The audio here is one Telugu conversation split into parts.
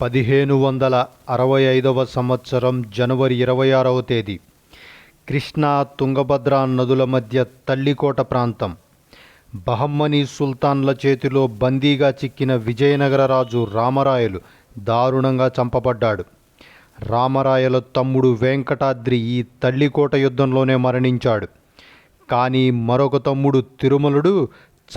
పదిహేను వందల అరవై ఐదవ సంవత్సరం జనవరి ఇరవై ఆరవ తేదీ. కృష్ణా తుంగభద్ర నదుల మధ్య తల్లికోట ప్రాంతం. బహమ్మని సుల్తాన్ల చేతిలో బందీగా చిక్కిన విజయనగర రాజు రామరాయలు దారుణంగా చంపబడ్డాడు. రామరాయల తమ్ముడు వెంకటాద్రి ఈ తల్లికోట యుద్ధంలోనే మరణించాడు. కానీ మరొక తమ్ముడు తిరుమలుడు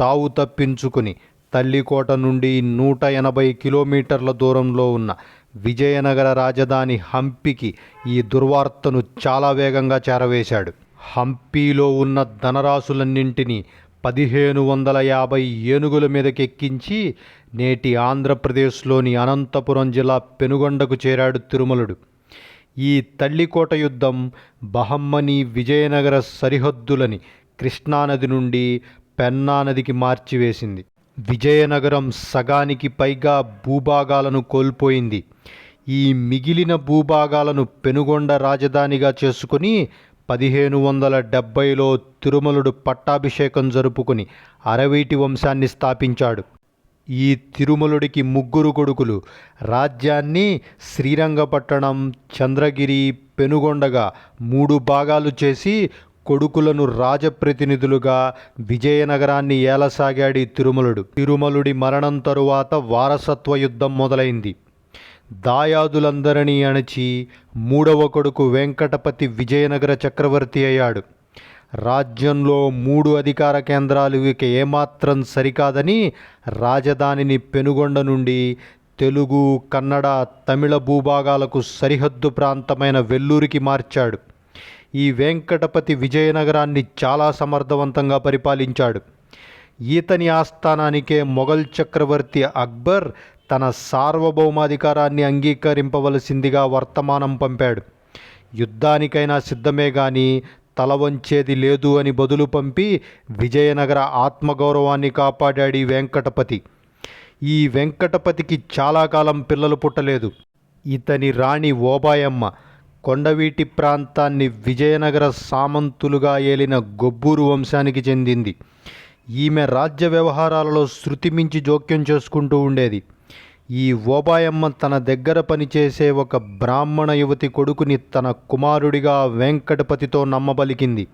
చావు తప్పించుకుని తల్లికోట నుండి నూట ఎనభై కిలోమీటర్ల దూరంలో ఉన్న విజయనగర రాజధాని హంపికి ఈ దుర్వార్తను చాలా వేగంగా చేరవేశాడు. హంపీలో ఉన్న ధనరాశులన్నింటినీ పదిహేను వందల యాభై ఏనుగుల మీదకెక్కించి నేటి ఆంధ్రప్రదేశ్లోని అనంతపురం జిల్లా పెనుగొండకు చేరాడు తిరుమలుడు. ఈ తల్లికోట యుద్ధం బహమ్మని విజయనగర సరిహద్దులని కృష్ణానది నుండి పెన్నా నదికి మార్చివేసింది. విజయనగరం సగానికి పైగా భూభాగాలను కోల్పోయింది. ఈ మిగిలిన భూభాగాలను పెనుగొండ రాజధానిగా చేసుకుని పదిహేను వందల డెబ్భైలో తిరుమలుడు పట్టాభిషేకం జరుపుకుని అరవీటి వంశాన్ని స్థాపించాడు. ఈ తిరుమలుడికి ముగ్గురు కొడుకులు. రాజ్యాన్ని శ్రీరంగపట్టణం చంద్రగిరి పెనుగొండగా మూడు భాగాలు చేసి కొడుకులను రాజప్రతినిధులుగా విజయనగరాన్ని ఏలసాగాడి తిరుమలుడు. తిరుమలుడి మరణం తరువాత వారసత్వ యుద్ధం మొదలైంది. దాయాదులందరినీ అణచి మూడవ కొడుకు వెంకటపతి విజయనగర చక్రవర్తి అయ్యాడు. రాజ్యంలో మూడు అధికార కేంద్రాలు ఇక ఏమాత్రం సరికాదని రాజధానిని పెనుగొండ నుండి తెలుగు కన్నడ తమిళ భూభాగాలకు సరిహద్దు ప్రాంతమైన వెల్లూరికి మార్చాడు. ఈ వెంకటపతి విజయనగరాన్ని చాలా సమర్థవంతంగా పరిపాలించాడు. ఈతని ఆస్థానానికే మొఘల్ చక్రవర్తి అక్బర్ తన సార్వభౌమాధికారాన్ని అంగీకరింపవలసిందిగా వర్తమానం పంపాడు. యుద్ధానికైనా సిద్ధమే కానీ తల వంచేది లేదు అని బదులు పంపి విజయనగర ఆత్మగౌరవాన్ని కాపాడాడు వెంకటపతి. ఈ వెంకటపతికి చాలా కాలం పిల్లలు పుట్టలేదు. ఇతని రాణి ఓబాయమ్మ కొండవీటి ప్రాంతాన్ని విజయనగర సామంతులుగా ఏలిన గొబ్బూరు వంశానికి చెందింది. ఈమె రాజ్య వ్యవహారాలలో శృతి మించి జోక్యం చేసుకుంటూ ఉండేది. ఈ ఓబాయమ్మ తన దగ్గర పనిచేసే ఒక బ్రాహ్మణ యువతి కొడుకుని తన కుమారుడిగా వెంకటపతితో నమ్మబలికింది.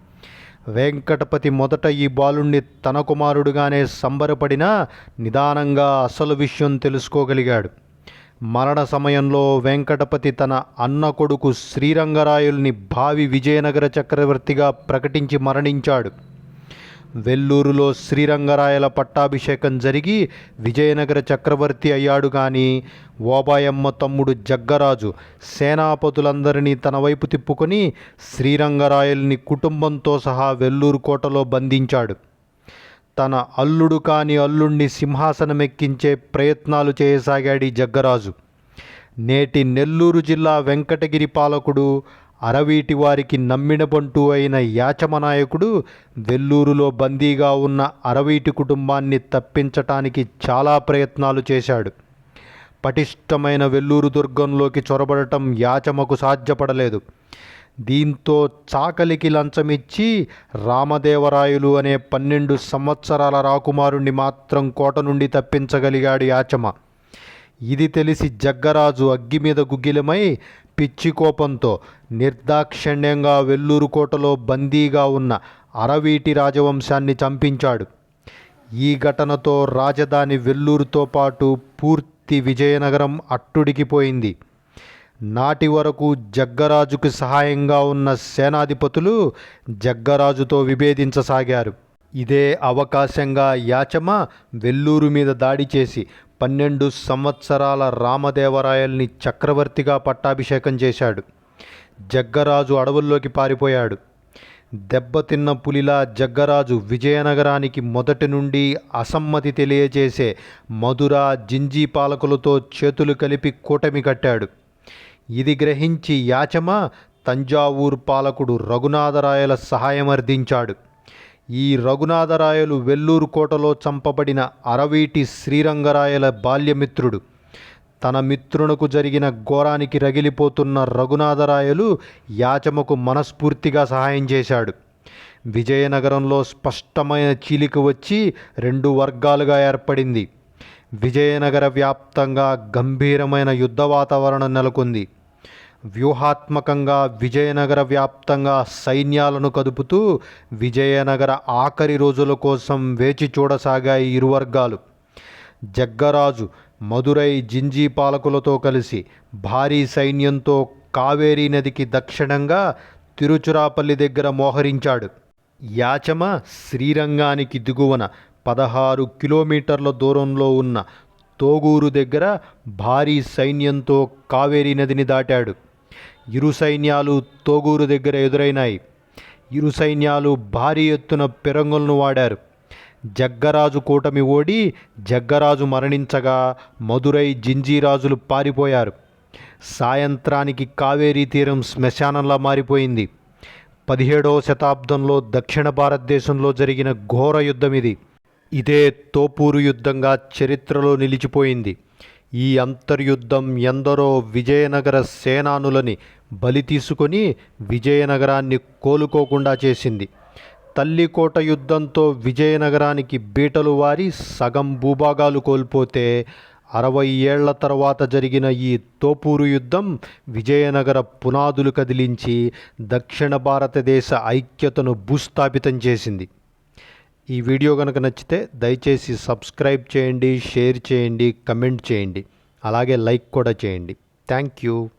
వెంకటపతి మొదట ఈ బాలుణ్ణి తన కుమారుడుగానే సంబరపడినా నిదానంగా అసలు విషయం తెలుసుకోగలిగాడు. మరణ సమయంలో వెంకటపతి తన అన్న కొడుకు శ్రీరంగరాయుల్ని భావి విజయనగర చక్రవర్తిగా ప్రకటించి మరణించాడు. వెల్లూరులో శ్రీరంగరాయల పట్టాభిషేకం జరిగి విజయనగర చక్రవర్తి అయ్యాడు కానీ ఓబాయమ్మ తమ్ముడు జగ్గరాజు సేనాపతులందరినీ తన వైపు తిప్పుకొని శ్రీరంగరాయల్ని కుటుంబంతో సహా వెల్లూరు కోటలో బంధించాడు. తన అల్లుడు కాని అల్లుణ్ణి సింహాసనమెక్కించే ప్రయత్నాలు చేయసాగాడు జగ్గరాజు. నేటి నెల్లూరు జిల్లా వెంకటగిరి పాలకుడు అరవీటి వారికి నమ్మినబంటూ అయిన యాచమనాయకుడు వెల్లూరులో బందీగా ఉన్న అరవీటి కుటుంబాన్ని తప్పించటానికి చాలా ప్రయత్నాలు చేశాడు. పటిష్టమైన వెల్లూరు దుర్గంలోకి చొరబడటం యాచమకు సాధ్యపడలేదు. దీంతో చాకలికి లంచమిచ్చి రామదేవరాయలు అనే పన్నెండు సంవత్సరాల రాకుమారుణ్ణి మాత్రం కోట నుండి తప్పించగలిగాడు యాచమ ఇది తెలిసి జగ్గరాజు అగ్గి మీద గుగ్గిలమై పిచ్చి కోపంతో నిర్దాక్షిణ్యంగా వెల్లూరు కోటలో బందీగా ఉన్న అరవీటి రాజవంశాన్ని చంపించాడు. ఈ ఘటనతో రాజధాని వెల్లూరుతో పాటు పూర్తి విజయనగరం అట్టుడికిపోయింది నాటి వరకు జగ్గరాజుకు సహాయంగా ఉన్న సేనాధిపతులు జగ్గరాజుతో విభేదించసాగారు. ఇదే అవకాశంగా యాచమ వెల్లూరు మీద దాడి చేసి పన్నెండు సంవత్సరాల రామదేవరాయల్ని చక్రవర్తిగా పట్టాభిషేకం చేశాడు. జగ్గరాజు అడవుల్లోకి పారిపోయాడు. దెబ్బతిన్న పులిలా జగ్గరాజు విజయనగరానికి మొదటి నుండి అసమ్మతి తెలియజేసే మధుర జింజీ పాలకులతో చేతులు కలిపి కూటమి కట్టాడు. ఇది గ్రహించి యాచమ తంజావూరు పాలకుడు రఘునాథరాయల సహాయమర్థించాడు ఈ రఘునాథరాయలు వెల్లూరు కోటలో చంపబడిన అరవీటి శ్రీరంగరాయల బాల్యమిత్రుడు. తన మిత్రునకు జరిగిన ఘోరానికి రగిలిపోతున్న రఘునాథరాయలు యాచమకు మనస్ఫూర్తిగా సహాయం చేశాడు. విజయనగరంలో స్పష్టమైన చీలిక వచ్చి రెండు వర్గాలుగా ఏర్పడింది. విజయనగర వ్యాప్తంగా గంభీరమైన యుద్ధ వాతావరణం నెలకొంది. వ్యూహాత్మకంగా విజయనగర వ్యాప్తంగా సైన్యాలను కదుపుతూ విజయనగర ఆఖరి రోజుల కోసం వేచి చూడసాగాయి ఇరు వర్గాలు. జగ్గరాజు మదురై జింజీ పాలకులతో కలిసి భారీ సైన్యంతో కావేరీ నదికి దక్షిణంగా తిరుచురాపల్లి దగ్గర మోహరించాడు. యాచమ శ్రీరంగానికి దిగువన పదహారు కిలోమీటర్ల దూరంలో ఉన్న తోగూరు దగ్గర భారీ సైన్యంతో కావేరీ నదిని దాటాడు. ఇరు సైన్యాలు తోగూరు దగ్గర ఎదురైనాయి. ఇరు సైన్యాలు భారీ ఎత్తున పిరంగులను వాడారు. జగ్గరాజు కూటమి ఓడి జగ్గరాజు మరణించగా మదురై జింజీరాజులు పారిపోయారు. సాయంత్రానికి కావేరీ తీరం శ్మశానంలా మారిపోయింది. పదిహేడవ శతాబ్దంలో దక్షిణ భారతదేశంలో జరిగిన ఘోర యుద్ధం ఇది. ఇదే తోపూరు యుద్ధంగా చరిత్రలో నిలిచిపోయింది. ఈ అంతర్యుద్ధం ఎందరో విజయనగర సేనానులని బలి తీసుకొని విజయనగరాన్ని కోలుకోకుండా చేసింది. తల్లికోట యుద్ధంతో విజయనగరానికి బీటలు వారి సగం భూభాగాలు కోల్పోతే అరవై ఏళ్ళ తర్వాత జరిగిన ఈ తోపూరు యుద్ధం విజయనగర పునాదులు కదిలించి దక్షిణ భారతదేశ ఐక్యతను భూస్థాపితం చేసింది. ఈ వీడియో కనుక నచ్చితే దయచేసి సబ్స్క్రైబ్ చేయండి షేర్ చేయండి కమెంట్ చేయండి. అలాగే లైక్ కూడా చేయండి. Thank you.